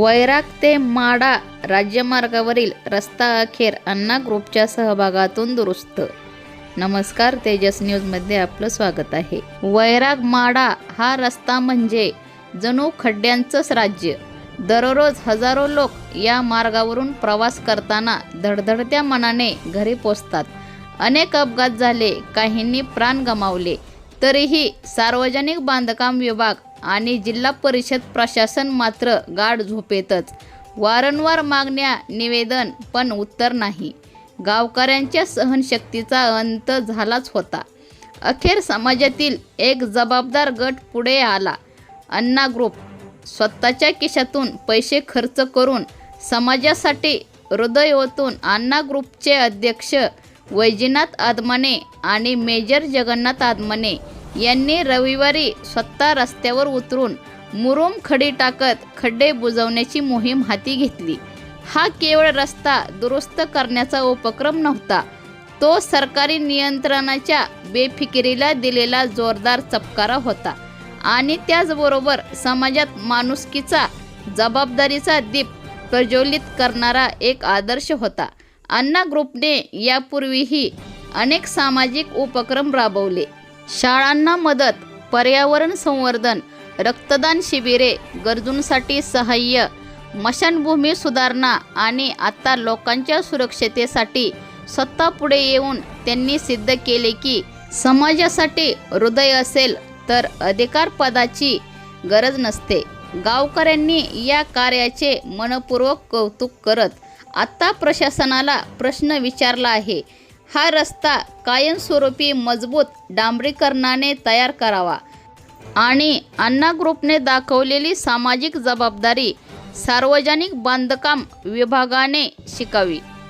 वैराग ते माडा राज्यमार्गावरील रस्ता अखेर अण्णा ग्रुपच्या सहभागातून दुरुस्त. नमस्कार तेजस न्यूजमध्ये आपलं स्वागत आहे. वैराग माडा हा रस्ता म्हणजे जणू खड्ड्यांचंच राज्य. दररोज हजारो लोक या मार्गावरून प्रवास करताना धडधडत्या मनाने घरी पोचतात. अनेक अपघात झाले काहींनी प्राण गमावले तरीही सार्वजनिक बांधकाम विभाग आणि जिल्हा परिषद प्रशासन मात्र गाढ झोपेतच. वारंवार मागण्या निवेदन पण उत्तर नाही. गावकऱ्यांच्या सहनशक्तीचा अंत झालाच होता. अखेर समाजातील एक जबाबदार गट पुढे आला. अण्णा ग्रुप स्वतःच्या खिशातून पैसे खर्च करून समाजासाठी हृदय ओतून अण्णा ग्रुपचे अध्यक्ष वैजनाथ आदमने आणि मेजर जगन्नाथ आदमने यांनी रविवारी स्वतः रस्त्यावर उतरून मुरुम खडी टाकत खड्डे बुजवण्याची मोहीम हाती घेतली. हा केवळ रस्ता दुरुस्त करण्याचा उपक्रम नव्हता तो सरकारी नियंत्रणाच्या बेफिकिरीला दिलेला जोरदार चपकारा होता आणि त्याचबरोबर समाजात माणुसकीचा जबाबदारीचा दीप प्रज्वलित करणारा एक आदर्श होता. अण्णा ग्रुपने यापूर्वीही अनेक सामाजिक उपक्रम राबवले. शाळांना मदत पर्यावरण संवर्धन रक्तदान शिबिरे गरजूंसाठी सहाय्य मशानभूमी सुधारणा आणि आता लोकांच्या सुरक्षतेसाठी स्वतः पुढे येऊन त्यांनी सिद्ध केले की समाजासाठी हृदय असेल तर अधिकार पदाची गरज नसते. गावकऱ्यांनी या कार्याचे मनपूर्वक कौतुक करत आता प्रशासनाला प्रश्न विचारला आहे. हा रस्ता कायमस्वरूपी मजबूत डांबरीकरणाने तयार करावा. आणि अण्णा ग्रुपने दाखवलेली सामाजिक जबाबदारी सार्वजनिक बांधकाम विभागाने शिकावी.